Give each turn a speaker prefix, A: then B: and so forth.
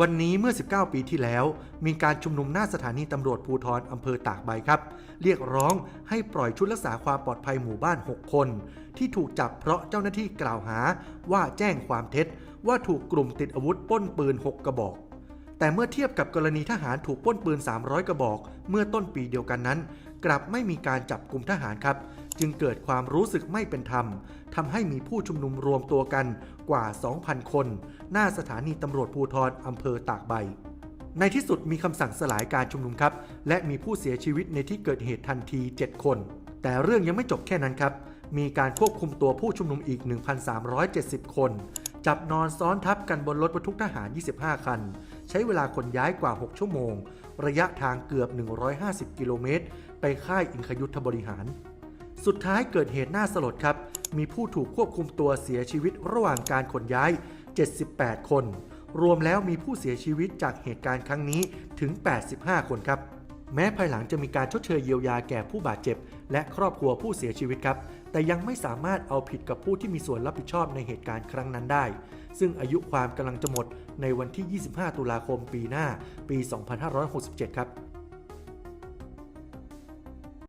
A: วันนี้เมื่อ 19 ปีที่แล้ว มีการชุมนุมหน้าสถานีตำรวจภูธรอำเภอตากใบครับ เรียกร้องให้ปล่อยชุดรักษาความปลอดภัยหมู่บ้าน 6 คน ที่ถูกจับเพราะเจ้าหน้าที่กล่าวหาว่าแจ้งความเท็จ ว่าถูกกลุ่มติดอาวุธป้นปืน 6 กระบอก แต่เมื่อเทียบกับกรณีทหารถูกป้นปืน 300 กระบอก เมื่อต้นปีเดียวกันนั้น กลับไม่มีการจับกลุ่มทหารครับ จึงเกิดความรู้สึกไม่เป็นธรรมทำให้มีผู้ชุมนุมรวมตัวกันกว่า 2,000 คน หน้าสถานีตำรวจภูธรอำเภอตากใบ ในที่สุดมีคำสั่งสลายการชุมนุมครับ และมีผู้เสียชีวิตในที่เกิดเหตุทันที 7 คน แต่เรื่องยังไม่จบแค่นั้นครับ มีการควบคุมตัวผู้ชุมนุมอีก 1,370 คน จับนอนซ้อนทับกันบนรถบรรทุกทหาร 25 คัน ใช้เวลาขนย้ายกว่า 6 ชั่วโมง ระยะทางเกือบ 150 กิโลเมตร ไปค่ายอิงคยุทธบริหาร สุดท้ายเกิดเหตุน่าสลดครับ มีผู้ถูกควบคุมตัวเสียชีวิตระหว่างการขนย้าย 78 คน รวมแล้วมีผู้เสียชีวิตจากเหตุการณ์ครั้งนี้ถึง 85 คนครับ แม้ภายหลังจะมีการชดเชยเยียวยาแก่ผู้บาดเจ็บ และครอบครัวผู้เสียชีวิตครับ แต่ยังไม่สามารถเอาผิดกับผู้ที่มีส่วนรับผิดชอบในเหตุการณ์ครั้งนั้นได้ ซึ่งอายุความกำลังจะหมดในวันที่ 25 ตุลาคมปีหน้า ปี 2567 ครับ